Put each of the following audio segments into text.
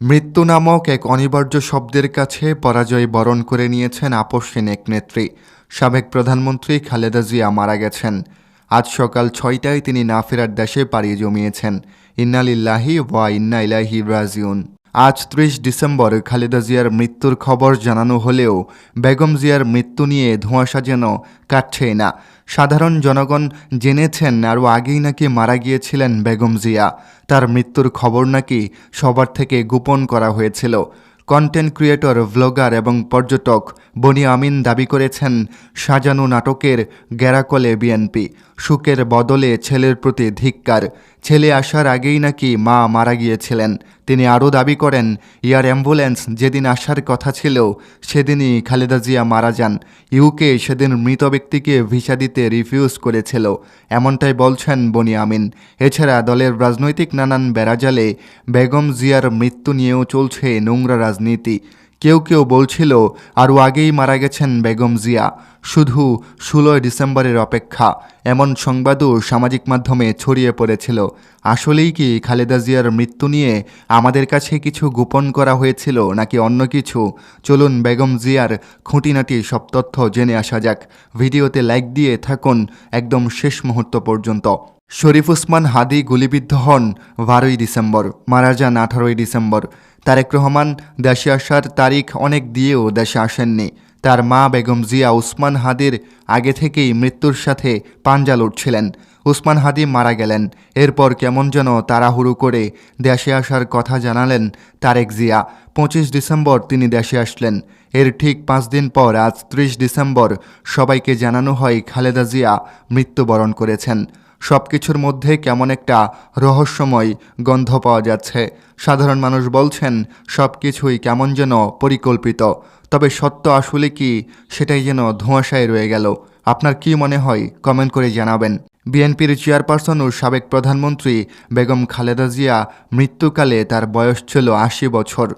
মৃত্যু নামক এক অনিবার্য শব্দের কাছে পরাজয় বরণ করে নিয়েছেন আপসহীন এক নেত্রী। সাবেক প্রধানমন্ত্রী খালেদা জিয়া মারা গেছেন। আজ সকাল ছয়টায় তিনি না ফেরার দেশে পাড়ি জমিয়েছেন। ইন্নালিল্লাহি ওয়া ইন্না ইলাহি রাজিউন। আজ ত্রিশ ডিসেম্বর খালেদা জিয়ার মৃত্যুর খবর জানানো হলেও বেগম জিয়ার মৃত্যু নিয়ে ধোঁয়াশা যেন কাটছেই না। সাধারণ জনগণ জেনেছেন আরও আগেই নাকি মারা গিয়েছিলেন বেগম জিয়া। তার মৃত্যুর খবর নাকি সবার থেকে গোপন করা হয়েছিল। কন্টেন্ট ক্রিয়েটর ভ্লগার এবং পর্যটক বনি আমিন দাবি করেছেন, সাজানো নাটকের গ্যারাকলে বিএনপি, সুখের বদলে ছেলের প্রতি ধিক্কার। ছেলে আসার আগেই নাকি মা মারা গিয়েছিলেন। তিনি আরও দাবি করেন এয়ার অ্যাম্বুলেন্স যেদিন আসার কথা ছিল, সেদিনই খালেদা জিয়া মারা যান। ইউকে সেদিন মৃত ব্যক্তিকে ভিসা দিতে রিফিউজ করেছিল। এমনটাই বলছেন বনি আমিন। এছাড়া দলের রাজনৈতিক নানান বেড়াজালে বেগম জিয়ার মৃত্যু নিয়েও চলছে নোংরা রাজনীতি। কেউ কেউ বলছিল, আরও আগেই মারা গেছেন বেগম জিয়া। শুধু ষোলোই ডিসেম্বরের অপেক্ষা। এমন সংবাদও সামাজিক মাধ্যমে ছড়িয়ে পড়েছিল। আসলেই কি খালেদা জিয়ার মৃত্যু নিয়ে আমাদের কাছে কিছু গোপন করা হয়েছিল নাকি অন্য কিছু? চলুন বেগম জিয়ার খুঁটিনাটি সব তথ্য জেনে আসা যাক। ভিডিওতে লাইক দিয়ে থাকুন একদম শেষ মুহূর্ত পর্যন্ত। শরীফ উসমান হাদি গুলিবিদ্ধ হন বারোই ডিসেম্বর, মারা যান আঠারোই ডিসেম্বর। তারেক রহমান দেশে আসার তারিখ অনেক দিয়েও দেশে আসেননি। তার মা বেগম জিয়া উসমান হাদির আগে থেকেই মৃত্যুর সাথে পাঞ্জা লড়ছিলেন উসমান হাদি মারা গেলেন। এরপর কেমন যেন তাড়াহুড়ো করে দেশে আসার কথা জানালেন তারেক জিয়া। পঁচিশ ডিসেম্বর তিনি দেশে আসলেন। এর ঠিক পাঁচ দিন পর আজ ত্রিশ ডিসেম্বর সবাইকে জানানো হয় খালেদা জিয়া মৃত্যুবরণ করেছেন। সব কিছুর মধ্যে কেমন একটা রহস্যময় গন্ধ পাওয়া যাচ্ছে। সাধারণ মানুষ বলছেন সব কিছুই কেমন যেন পরিকল্পিত। তবে সত্য আসলে কি, সেটাই যেন ধোঁয়াশায় রয়ে গেল। আপনার কি মনে হয়, কমেন্ট করে জানাবেন। বিএনপির চেয়ারপারসন ও সাবেক প্রধানমন্ত্রী বেগম খালেদা জিয়া মৃত্যুকালে তার বয়স ছিল আশি বছর।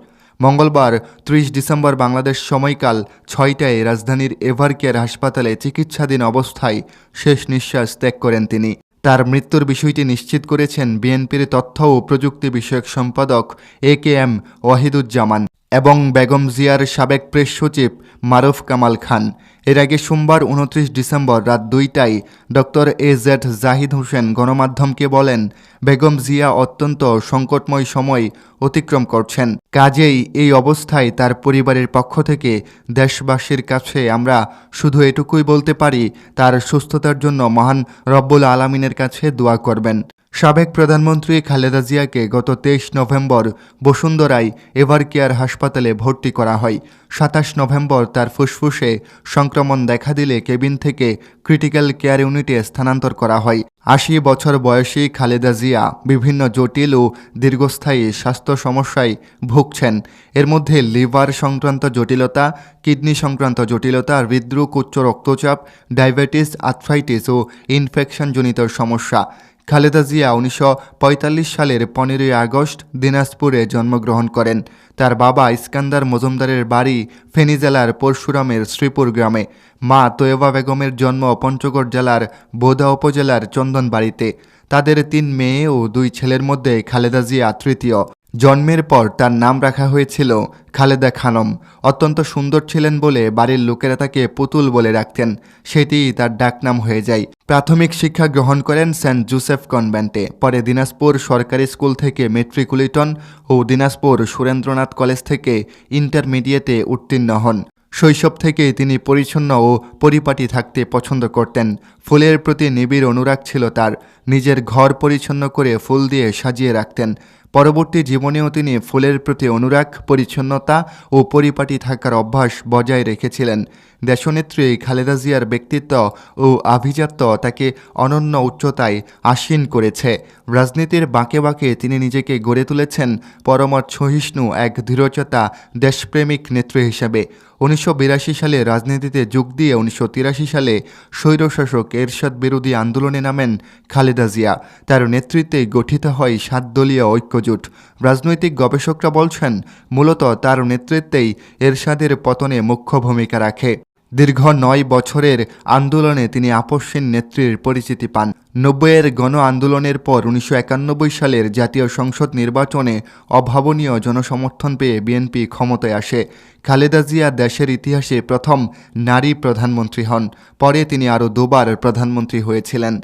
মঙ্গলবার, ত্রিশ ডিসেম্বর বাংলাদেশ সময়কাল ছয়টায় রাজধানীর এভারকেয়ার হাসপাতালে চিকিৎসাধীন অবস্থায় শেষ নিঃশ্বাস ত্যাগ করেন তিনি। তার মৃত্যুর বিষয়টি নিশ্চিত করেছেন বিএনপির তথ্য ও প্রযুক্তি বিষয়ক সম্পাদক এ কে এম ওয়াহিদুজ্জামান এবং বেগম জিয়ার সাবেক প্রেস সচিব মারুফ কামাল খান। এর আগে সোমবার উনত্রিশ ডিসেম্বর রাত দুইটায় doctor A Z Zahid Hossain গণমাধ্যমকে বলেন, বেগম জিয়া অত্যন্ত সংকটময় সময় অতিক্রম করছেন। কাজেই এই অবস্থায় তার পরিবারের পক্ষ থেকে দেশবাসীর কাছে আমরা শুধু এটুকুই বলতে পারি, তার সুস্থতার জন্য মহান রব্বুল আলমিনের কাছে দোয়া করবেন। সাবেক প্রধানমন্ত্রী খালেদা জিয়াকে গত তেইশ নভেম্বর বসুন্ধরায় এভারকেয়ার হাসপাতালে ভর্তি করা হয়। সাতাশ নভেম্বর তার ফুসফুসে সংক্রমণ দেখা দিলে কেবিন থেকে ক্রিটিক্যাল কেয়ার ইউনিটে স্থানান্তর করা হয়। আশি বছর বয়সী খালেদা জিয়া বিভিন্ন জটিল ও দীর্ঘস্থায়ী স্বাস্থ্য সমস্যায় ভুগছেন। এর মধ্যে লিভার সংক্রান্ত জটিলতা, কিডনি সংক্রান্ত জটিলতা, হৃদরোগ, উচ্চ রক্তচাপ, ডায়াবেটিস, আর্থ্রাইটিস ও ইনফেকশনজনিত সমস্যা। খালেদা জিয়া উনিশশো পঁয়তাল্লিশ সালের পনেরোই আগস্ট দিনাজপুরে জন্মগ্রহণ করেন। তার বাবা ইস্কান্দার মজুমদারের বাড়ি ফেনী জেলার পরশুরামের শ্রীপুর গ্রামে। মা তোয়েবা বেগমের জন্ম পঞ্চগড় জেলার বোদা উপজেলার চন্দনবাড়িতে। তাদের তিন মেয়ে ও দুই ছেলের মধ্যে খালেদা জিয়া তৃতীয়। জন্মের পর তার নাম রাখা হয়েছিল খালেদা খানম। অত্যন্ত সুন্দর ছিলেন বলে বাড়ির লোকেরা তাকে পুতুল বলে রাখতেন। সেটিই তার ডাকনাম হয়ে যায়। প্রাথমিক শিক্ষা গ্রহণ করেন সেন্ট জোসেফ কনভেন্টে। পরে দিনাজপুর সরকারি স্কুল থেকে মেট্রিকুলিটন ও দিনাজপুর সুরেন্দ্রনাথ কলেজ থেকে ইন্টারমিডিয়েটে উত্তীর্ণ হন। শৈশব থেকেই তিনি পরিচ্ছন্ন ও পরিপাটি থাকতে পছন্দ করতেন। ফুলের প্রতি নিবিড় অনুরাগ ছিল তার। নিজের ঘর পরিচ্ছন্ন করে ফুল দিয়ে সাজিয়ে রাখতেন। পরবর্তী জীবনেও তিনি ফুলের প্রতি অনুরাগ, পরিচ্ছন্নতা ও পরিপাটি থাকার অভ্যাস বজায় রেখেছিলেন। দেশনেত্রী খালেদা জিয়ার ব্যক্তিত্ব ও আভিজাত্য তাকে অনন্য উচ্চতায় আসীন করেছে। রাজনীতির বাঁকে বাঁকে তিনি নিজেকে গড়ে তুলেছেন পরমত সহিষ্ণু এক দৃঢ়চতা, দেশপ্রেমিক নেত্রী হিসেবে। উনিশশো বিরাশি সালে রাজনীতিতে যোগ দিয়ে উনিশশো তিরাশি সালে স্বৈরশাসক এরশাদ বিরোধী আন্দোলনে নামেন খালেদা জিয়া। তার নেতৃত্বে গঠিত হয় সাত দলীয় ঐক্যজোট। রাজনৈতিক গবেষকরা বলছেন, মূলত তার নেতৃত্বেই এরশাদের পতনে মুখ্য ভূমিকা রাখে। দীর্ঘ নয় বছরের আন্দোলনে তিনি আপসীন নেত্রীর পরিচিতি পান। নব্বইয়ের গণ আন্দোলনের পর উনিশশো একানব্বই সালের জাতীয় সংসদ নির্বাচনে অভাবনীয় জনসমর্থন পেয়ে বিএনপি ক্ষমতায় আসে। খালেদা জিয়া দেশের ইতিহাসে প্রথম নারী প্রধানমন্ত্রী হন। পরে তিনি আরও দুবার প্রধানমন্ত্রী হয়েছিলেন।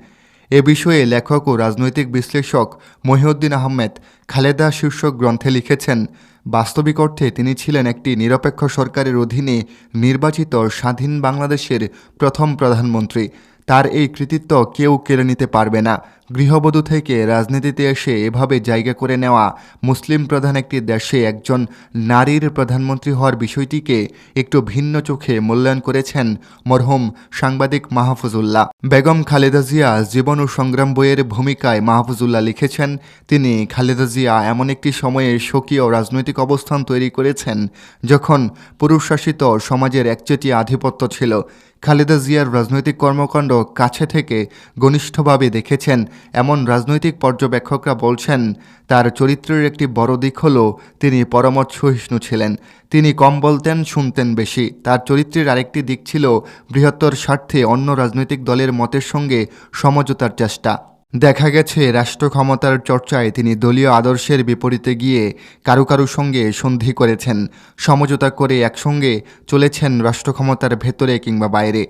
এ বিষয়ে লেখক ও রাজনৈতিক বিশ্লেষক মহিউদ্দিন আহমেদ খালেদা শীর্ষক গ্রন্থে লিখেছেন বাস্তবিক অর্থে তিনি ছিলেন একটি নিরপেক্ষ সরকারের অধীনে নির্বাচিত স্বাধীন বাংলাদেশের প্রথম প্রধানমন্ত্রী। তার এই কৃতিত্ব কেউ কেড়ে নিতে পারবে না। গৃহবধূ থেকে রাজনীতিতে এসে এভাবে জায়গা করে নেওয়া মুসলিম প্রধান একটি দেশে একজন নারীর প্রধানমন্ত্রী হওয়ার বিষয়টিকে একটু ভিন্ন চোখে মূল্যায়ন করেছেন মরহুম সাংবাদিক মাহফুজুল্লাহ। বেগম খালেদা জিয়া জীবন ও সংগ্রাম বইয়ের ভূমিকায় মাহফুজুল্লাহ লিখেছেন, তিনি খালেদা জিয়া এমন একটি সময়ে স্বকীয় রাজনৈতিক অবস্থান তৈরি করেছেন যখন পুরুষ শাসিত সমাজের একচেটিয়া আধিপত্য ছিল। খালেদা জিয়ার রাজনৈতিক কর্মকাণ্ড কাছে থেকে ঘনিষ্ঠভাবে দেখেছেন এমন রাজনৈতিক পর্যবেক্ষকরা বলছেন, তার চরিত্রের একটি বড় দিক হল তিনি পরমত সহিষ্ণু ছিলেন। তিনি কম বলতেন, শুনতেন বেশি। তার চরিত্রের আরেকটি দিক ছিল বৃহত্তর স্বার্থে অন্য রাজনৈতিক দলের মতের সঙ্গে সমঝোতার চেষ্টা। দেখা গেছে, রাষ্ট্র ক্ষমতার চর্চায় তিনি দলীয় আদর্শের বিপরীতে গিয়ে কারু কারু সঙ্গে সন্ধি করেছেন। সমঝোতা করে একসঙ্গে চলেছেন রাষ্ট্র ক্ষমতার ভেতরে কিংবা বাইরে।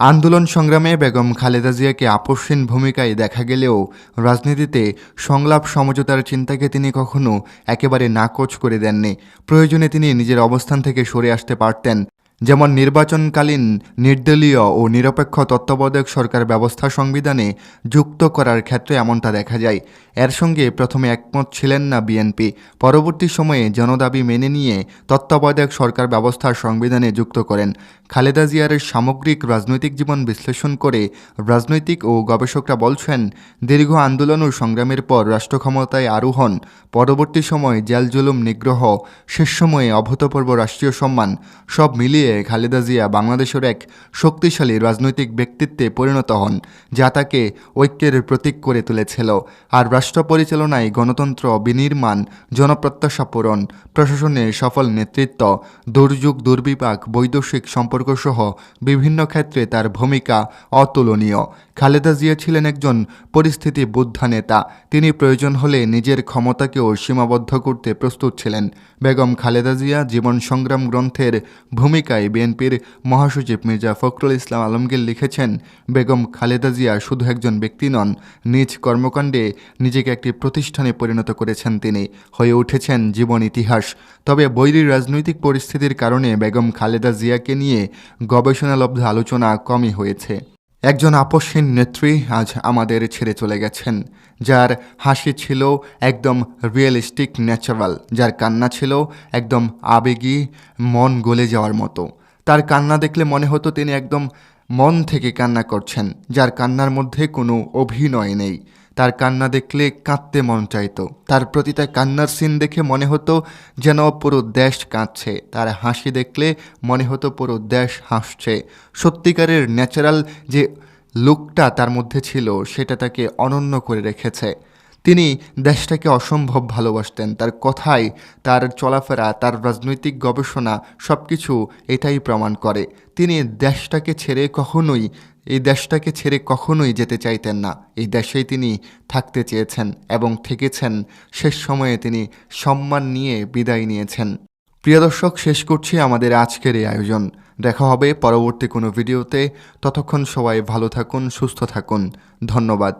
আন্দোলন সংগ্রামে বেগম খালেদা জিয়াকে আপসহীন ভূমিকায় দেখা গেলেও রাজনীতিতে সংলাপ সমঝোতার চিন্তাকে তিনি কখনো একেবারে নাকচ করে দেননি। প্রয়োজনে তিনি নিজের অবস্থান থেকে সরে আসতে পারতেন। যেমন নির্বাচনকালীন, নির্দলীয় ও নিরপেক্ষ তত্ত্বাবধায়ক সরকার ব্যবস্থা সংবিধানে যুক্ত করার ক্ষেত্রে এমনটা দেখা যায়। এর সঙ্গে প্রথমে একমত ছিলেন না বিএনপি। পরবর্তী সময়ে জনদাবি মেনে নিয়ে তত্ত্বাবধায়ক সরকার ব্যবস্থা সংবিধানে যুক্ত করেন। খালেদা জিয়ার সামগ্রিক রাজনৈতিক জীবন বিশ্লেষণ করে রাজনৈতিক ও গবেষকরা বলছেন, দীর্ঘ আন্দোলন ও সংগ্রামের পর রাষ্ট্র ক্ষমতায় আরোহণ পরবর্তী সময় জেল জুলুম নিগ্রহ, শেষ সময়ে অভূতপূর্ব রাষ্ট্রীয় সম্মান, সব মিলিয়ে খালেদা জিয়া বাংলাদেশের এক শক্তিশালী রাজনৈতিক ব্যক্তিত্বে পরিণত হন, যা তাকে ঐক্যের প্রতীক করে তুলেছিল। আর রাষ্ট্র পরিচালনায় গণতন্ত্র বিনির্মাণ, জনপ্রত্যাশা পূরণ প্রশাসনের সফল নেতৃত্ব, দুর্যোগ, দুর্বিপাক, বৈদেশিক সম্পর্কসহ বিভিন্ন ক্ষেত্রে তার ভূমিকা অতুলনীয়। খালেদা জিয়া ছিলেন একজন পরিস্থিতি বুদ্ধা নেতা। তিনি প্রয়োজন হলে নিজের ক্ষমতাকেও সীমাবদ্ধ করতে প্রস্তুত ছিলেন। বেগম খালেদা জিয়া জীবন সংগ্রাম গ্রন্থের ভূমিকায় বিএনপির মহাসচিব মির্জা ফখরুল ইসলাম আলমগীর লিখেছেন, বেগম খালেদা জিয়া শুধু একজন ব্যক্তি নন, নিজ কর্মকাণ্ডে নিজেকে একটি প্রতিষ্ঠানে পরিণত করেছেন তিনি। হয়ে উঠেছেন জীবন ইতিহাস। তবে বৈরী রাজনৈতিক পরিস্থিতির কারণে বেগম খালেদা জিয়াকে নিয়ে গবেষণালব্ধ আলোচনা কমই হয়েছে। একজন আপসহীন নেত্রী আজ আমাদের ছেড়ে চলে গেছেন, যার হাসি ছিল একদম রিয়েলিস্টিক ন্যাচারাল যার কান্না ছিল একদম আবেগী, মন গলে যাওয়ার মতো। তার কান্না দেখলে মনে হতো তিনি একদম মন থেকে কান্না করছেন, যার কান্নার মধ্যে কোনো অভিনয় নেই। তার কান্না দেখলে কাঁদতে মন চাইত। তার প্রতি তার কান্নার সিন দেখে মনে হতো যেন পুরো দেশ কাঁদছে। তার হাসি দেখলে মনে হতো পুরো দেশ হাসছে। সত্যিকারের ন্যাচারাল যে লুকটা তার মধ্যে ছিল, সেটা তাকে অনন্য করে রেখেছে। তিনি দেশটাকে অসম্ভব ভালোবাসতেন। তার কথায় তার চলাফেরা, তার রাজনৈতিক গবেষণা সব কিছু এটাই প্রমাণ করে। তিনি দেশটাকে ছেড়ে কখনোই, এই দেশটাকে ছেড়ে কখনোই যেতে চাইতেন না। এই দেশেই তিনি থাকতে চেয়েছেন এবং থেকেছেন। শেষ সময়ে তিনি সম্মান নিয়ে বিদায় নিয়েছেন। প্রিয় দর্শক, শেষ করছি আমাদের আজকের এই আয়োজন। দেখা হবে পরবর্তী কোনো ভিডিওতে। ততক্ষণ সবাই ভালো থাকুন, সুস্থ থাকুন। ধন্যবাদ।